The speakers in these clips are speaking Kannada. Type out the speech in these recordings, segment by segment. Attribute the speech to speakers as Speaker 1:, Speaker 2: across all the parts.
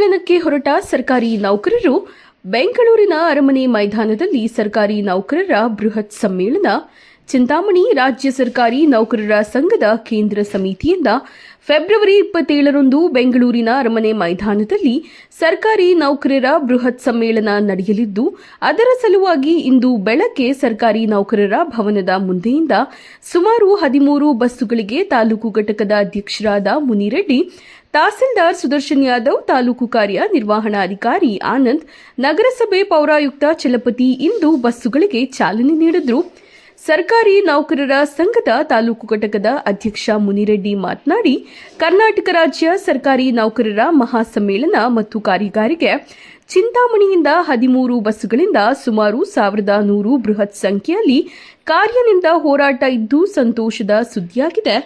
Speaker 1: ಸಮ್ಮೇಳನಕ್ಕೆ ಹೊರಟ ಸರ್ಕಾರಿ ನೌಕರರು ಬೆಂಗಳೂರಿನ ಅರಮನೆ ಮೈದಾನದಲ್ಲಿ ಸರ್ಕಾರಿ ನೌಕರರ ಬೃಹತ್ ಸಮ್ಮೇಳನ. ಚಿಂತಾಮಣಿ ರಾಜ್ಯ ಸರ್ಕಾರಿ ನೌಕರರ ಸಂಘದ ಕೇಂದ್ರ ಸಮಿತಿಯಿಂದ ಫೆಬ್ರವರಿ ಇಪ್ಪತ್ತೇಳರಂದು ಬೆಂಗಳೂರಿನ ಅರಮನೆ ಮೈದಾನದಲ್ಲಿ ಸರ್ಕಾರಿ ನೌಕರರ ಬೃಹತ್ ಸಮ್ಮೇಳನ ನಡೆಯಲಿದ್ದು, ಅದರ ಸಲುವಾಗಿ ಇಂದು ಬೆಳಗ್ಗೆ ಸರ್ಕಾರಿ ನೌಕರರ ಭವನದ ಮುಂದೆಯಿಂದ ಸುಮಾರು ಹದಿಮೂರು ಬಸ್ಸುಗಳಿಗೆ ತಾಲೂಕು ಘಟಕದ ಅಧ್ಯಕ್ಷರಾದ ಮುನಿರೆಡ್ಡಿ ತಹಸೀಲ್ದಾರ್ ಸುದರ್ಶನ್ ಯಾದವ್, ತಾಲೂಕು ಕಾರ್ಯ ನಿರ್ವಹಣಾಧಿಕಾರಿ ಆನಂದ್, ನಗರಸಭೆ ಪೌರಾಯುಕ್ತ ಚಲಪತಿ ಇಂದು ಬಸ್ಸುಗಳಿಗೆ ಚಾಲನೆ ನೀಡಿದ್ರು. ಸರ್ಕಾರಿ ನೌಕರರ ಸಂಘದ ತಾಲೂಕು ಘಟಕದ ಅಧ್ಯಕ್ಷ ಮುನಿರೆಡ್ಡಿ ಮಾತನಾಡಿ, ಕರ್ನಾಟಕ ರಾಜ್ಯ ಸರ್ಕಾರಿ ನೌಕರರ ಮಹಾಸಮ್ಮೇಳನ ಮತ್ತು ಕಾರ್ಯಾಗಾರಿಗೆ ಚಿಂತಾಮಣಿಯಿಂದ ಹದಿಮೂರು ಬಸ್ಸುಗಳಿಂದ ಸುಮಾರು ಸಾವಿರದ ನೂರು ಬೃಹತ್ ಸಂಖ್ಯೆಯಲ್ಲಿ ಕಾರ್ಯನಿಂದ ಹೋರಾಟ ಇದ್ದು ಸಂತೋಷದ ಸುದ್ದಿಯಾಗಿದೆ.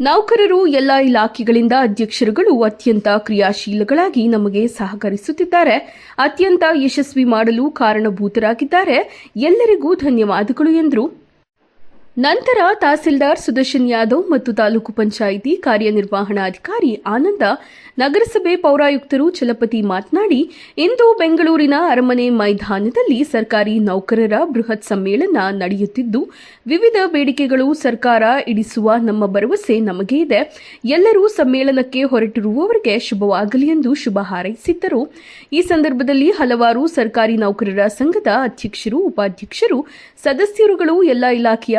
Speaker 1: ನೌಕರರು ಎಲ್ಲ ಇಲಾಖೆಗಳಿಂದ ಅಧ್ಯಕ್ಷರುಗಳು ಅತ್ಯಂತ ಕ್ರಿಯಾಶೀಲಗಳಾಗಿ ನಮಗೆ ಸಹಕರಿಸುತ್ತಿದ್ದಾರೆ. ಅತ್ಯಂತ ಯಶಸ್ವಿ ಮಾಡಲು ಕಾರಣಭೂತರಾಗಿದ್ದಾರೆ. ಎಲ್ಲರಿಗೂ ಧನ್ಯವಾದಗಳು ಎಂದರು. ನಂತರ ತಹಸೀಲ್ದಾರ್ ಸುದರ್ಶನ್ ಯಾದವ್ ಮತ್ತು ತಾಲೂಕು ಪಂಚಾಯಿತಿ ಕಾರ್ಯನಿರ್ವಹಣಾಧಿಕಾರಿ ಆನಂದ, ನಗರಸಭೆ ಪೌರಾಯುಕ್ತರು ಚಲಪತಿ ಮಾತನಾಡಿ, ಇಂದು ಬೆಂಗಳೂರಿನ ಅರಮನೆ ಮೈದಾನದಲ್ಲಿ ಸರ್ಕಾರಿ ನೌಕರರ ಬೃಹತ್ ಸಮ್ಮೇಳನ ನಡೆಯುತ್ತಿದ್ದು, ವಿವಿಧ ಬೇಡಿಕೆಗಳು ಸರ್ಕಾರ ಇಡಿಸುವ ನಮ್ಮ ಭರವಸೆ ನಮಗೆ ಇದೆ. ಎಲ್ಲರೂ ಸಮ್ಮೇಳನಕ್ಕೆ ಹೊರಟಿರುವವರಿಗೆ ಶುಭವಾಗಲಿ ಎಂದು ಶುಭ ಹಾರೈಸಿದ್ದರು. ಈ ಸಂದರ್ಭದಲ್ಲಿ ಹಲವಾರು ಸರ್ಕಾರಿ ನೌಕರರ ಸಂಘದ ಅಧ್ಯಕ್ಷರು, ಉಪಾಧ್ಯಕ್ಷರು, ಸದಸ್ಯರುಗಳು, ಎಲ್ಲ ಇಲಾಖೆಯ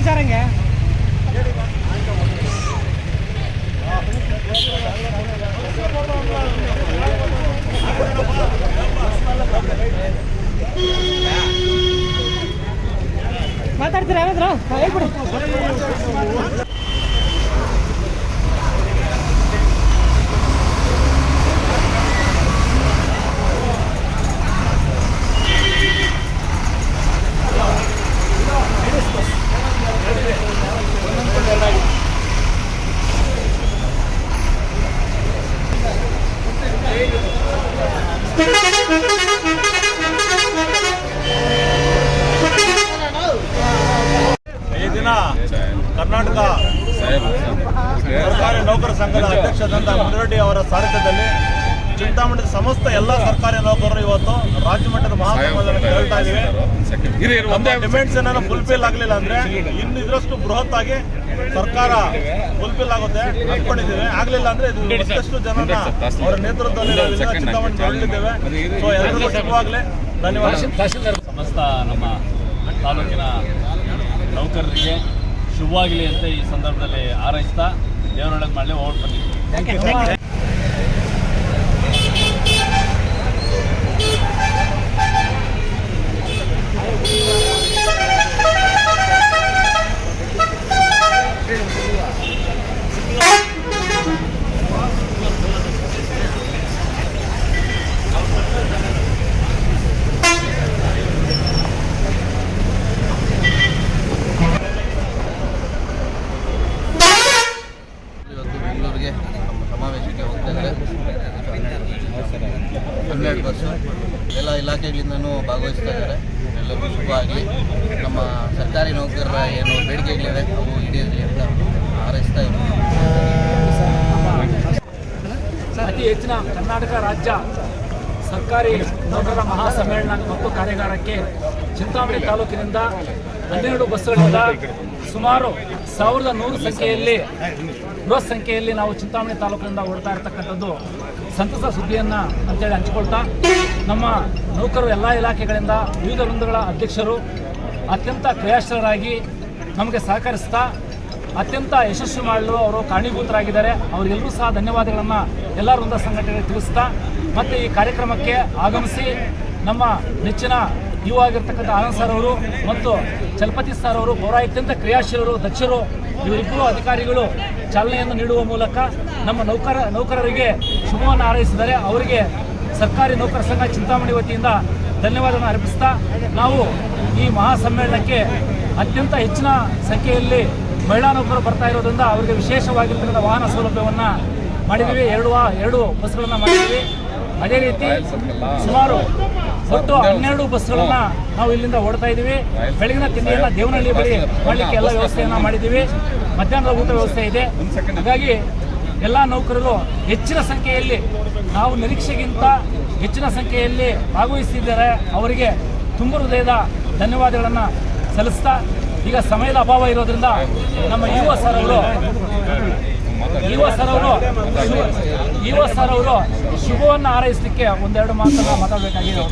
Speaker 2: ಕೊಡಿ ಸರ್ ಹಂಗೆ ಮಾತಾಡ್ತೀರಾ ಯಾರಾದ್ರು ಹೇಳ್ಬಿಡಿ
Speaker 3: ದಿನ ಕರ್ನಾಟಕ ಸರ್ಕಾರಿ ನೌಕರ ಸಂಘದ ಅಧ್ಯಕ್ಷದಂತ ಮುನಿರೆಡ್ಡಿ ಅವರ ಸಾರಥ್ಯದಲ್ಲಿ ಚಿಂತಾಮಣಿ ಸಮಸ್ತ ಎಲ್ಲ ಸರ್ಕಾರಿ ನೌಕರರು ಇವತ್ತು ರಾಜ್ಯ ಮಟ್ಟದ ಮಹಾಸಂಮೇಳನ ಹೇಳ್ತಾ ಇದ್ದೀವಿ. ನಮ್ಮ ಡಿಮ್ಯಾಂಡ್ಸ್ ಏನಾದ್ರು ಫುಲ್ಫಿಲ್ ಆಗಲಿಲ್ಲ ಅಂದ್ರೆ ಇನ್ನು ಇದರಷ್ಟು ಬೃಹತ್ ಆಗಿ ಸರ್ಕಾರ ಫುಲ್ಫಿಲ್ ಆಗುತ್ತೆ ಅನ್ಕೊಂಡಿದ್ದೇವೆ ಆಗ್ಲಿಲ್ಲ ಅಂದ್ರೆ ಇದು ಮತ್ತಷ್ಟು ಜನನ ಅವರ ನೇತೃತ್ವದಲ್ಲಿ ಚಿಂತಾಮಣಿ ಹೊರಟಿದ್ದೇವೆ ಸೊ ಎಲ್ಲರಿಗೂ ಧನ್ಯವಾದ
Speaker 4: ಸಮಸ್ತ ನಮ್ಮ ತಾಲೂಕಿನ ನೌಕರರಿಗೆ ಶುಭವಾಗಲಿ ಅಂತ ಈ ಸಂದರ್ಭದಲ್ಲಿ ಹಾರೈಸ್ತಾ ದೇವರೊಳಗೆ ಮಾಡಲಿ ಓಟ್ ಬಂದಿದ್ದೀವಿ
Speaker 5: ಇವತ್ತು ಬೆಂಗಳೂರಿಗೆ ನಮ್ಮ ಸಮಾವೇಶಕ್ಕೆ ಹೋಗ್ತಾ ಇದ್ದಾರೆ ಹನ್ನೆರಡು ಬಸ್ಸು ಎಲ್ಲ ಇಲಾಖೆಗಳಿಂದನೂ ಭಾಗವಹಿಸ್ತಾ ಇದ್ದಾರೆ. ಎಲ್ಲರಿಗೂ ಶುಭ ಆಗಲಿ. ನಮ್ಮ ಸರ್ಕಾರಿ ನೌಕರರ ಏನು ಬೇಡಿಕೆಗಳಿವೆ ಅವು ಈಡೇರಲಿ ಅಂತ ಹಾರೈಸ್ತಾ ಇದ್ದೀವಿ
Speaker 2: ಅತಿ ಹೆಚ್ಚಿನ ಕರ್ನಾಟಕ ರಾಜ್ಯ ಸರ್ಕಾರಿ ನೌಕರರ ಮಹಾಸಮ್ಮೇಳನ ಮತ್ತು ಕಾರ್ಯಾಗಾರಕ್ಕೆ ಚಿಂತಾಮಣಿ ತಾಲೂಕಿನಿಂದ ಹನ್ನೆರಡು ಬಸ್ಸುಗಳಿಂದ ಸುಮಾರು ಸಾವಿರದ ನೂರು ಸಂಖ್ಯೆಯಲ್ಲಿ ಬೃಹತ್ ಸಂಖ್ಯೆಯಲ್ಲಿ ನಾವು ಚಿಂತಾಮಣಿ ತಾಲೂಕಿನಿಂದ ಓಡ್ತಾ ಇರತಕ್ಕಂಥದ್ದು ಸಂತಸ ಸುದ್ದಿಯನ್ನು ಅಂತೇಳಿ ಹಂಚಿಕೊಳ್ತಾ ನಮ್ಮ ನೌಕರರು ಎಲ್ಲ ಇಲಾಖೆಗಳಿಂದ ವಿವಿಧ ವೃಂದಗಳ ಅಧ್ಯಕ್ಷರು ಅತ್ಯಂತ ಕ್ರಿಯಾಶೀಲರಾಗಿ ನಮಗೆ ಸಹಕರಿಸ್ತಾ ಅತ್ಯಂತ ಯಶಸ್ವಿ ಮಾಡಲು ಅವರು ಕಾರಣೀಭೂತರಾಗಿದ್ದಾರೆ. ಅವರಿಗೆಲ್ಲರೂ ಸಹ ಧನ್ಯವಾದಗಳನ್ನು ಎಲ್ಲ ವೃಂದ ಸಂಘಟನೆಗೆ ತಿಳಿಸ್ತಾ ಮತ್ತು ಈ ಕಾರ್ಯಕ್ರಮಕ್ಕೆ ಆಗಮಿಸಿ ನಮ್ಮ ನೆಚ್ಚಿನ ಯುವ ಆಗಿರ್ತಕ್ಕಂಥ ಆನಂದ್ ಸರ್ ಅವರು ಮತ್ತು ಚಲಪತಿ ಸರ್ ಅವರು ಪೌರಾಯುಕ್ತಂತ ಕ್ರಿಯಾಶೀಲರು, ದಕ್ಷರು, ಇವರಿಬ್ಬರು ಅಧಿಕಾರಿಗಳು ಚಾಲನೆಯನ್ನು ನೀಡುವ ಮೂಲಕ ನಮ್ಮ ನೌಕರ, ನೌಕರರಿಗೆ ಶುಭವನ್ನು ಹಾರೈಸಿದರೆ ಅವರಿಗೆ ಸರ್ಕಾರಿ ನೌಕರ ಸಂಘ ಚಿಂತಾಮಣಿ ವತಿಯಿಂದ ಧನ್ಯವಾದವನ್ನು ಅರ್ಪಿಸ್ತಾ ನಾವು ಈ ಮಹಾ ಸಮ್ಮೇಳನಕ್ಕೆ ಅತ್ಯಂತ ಹೆಚ್ಚಿನ ಸಂಖ್ಯೆಯಲ್ಲಿ ಮಹಿಳಾ ನೌಕರರು ಬರ್ತಾ ಇರೋದ್ರಿಂದ ಅವರಿಗೆ ವಿಶೇಷವಾಗಿರ್ತಕ್ಕಂಥ ವಾಹನ ಸೌಲಭ್ಯವನ್ನು ಮಾಡಿದ್ದೀವಿ. ಎರಡು ಎರಡು ಬಸ್ಗಳನ್ನು ಮಾಡಿದ್ದೀವಿ. ಅದೇ ರೀತಿ ಸುಮಾರು ಒಟ್ಟು ಹನ್ನೆರಡು ಬಸ್ಗಳನ್ನ ನಾವು ಇಲ್ಲಿಂದ ಓಡ್ತಾ ಇದ್ದೀವಿ. ಬೆಳಗಿನ ತಿಂಡಿಯನ್ನ ದೇವನಹಳ್ಳಿ ಬಳಿ ಮಾಡಲಿಕ್ಕೆ ಎಲ್ಲ ವ್ಯವಸ್ಥೆಯನ್ನ ಮಾಡಿದ್ದೀವಿ. ಮಧ್ಯಾಹ್ನದ ಊಟ ವ್ಯವಸ್ಥೆ ಇದೆ. ಹಾಗಾಗಿ ಎಲ್ಲ ನೌಕರರು ಹೆಚ್ಚಿನ ಸಂಖ್ಯೆಯಲ್ಲಿ ನಾವು ನಿರೀಕ್ಷೆಗಿಂತ ಹೆಚ್ಚಿನ ಸಂಖ್ಯೆಯಲ್ಲಿ ಭಾಗವಹಿಸಿದ್ದಾರೆ. ಅವರಿಗೆ ತುಂಬ ಹೃದಯದ ಧನ್ಯವಾದಗಳನ್ನು ಸಲ್ಲಿಸ್ತಾ ಈಗ ಸಮಯದ ಅಭಾವ ಇರೋದ್ರಿಂದ ನಮ್ಮ ಯುವ ಸರ್ ಅವರು ಯುವ ಸರ್ ಅವರು ಸರ್ ಅವರು ಶುಭವನ್ನು ಹಾರೈಸಲಿಕ್ಕೆ ಒಂದೆರಡು ಮಾತನ್ನ ಮಾತಾಡಬೇಕಾಗಿದೆ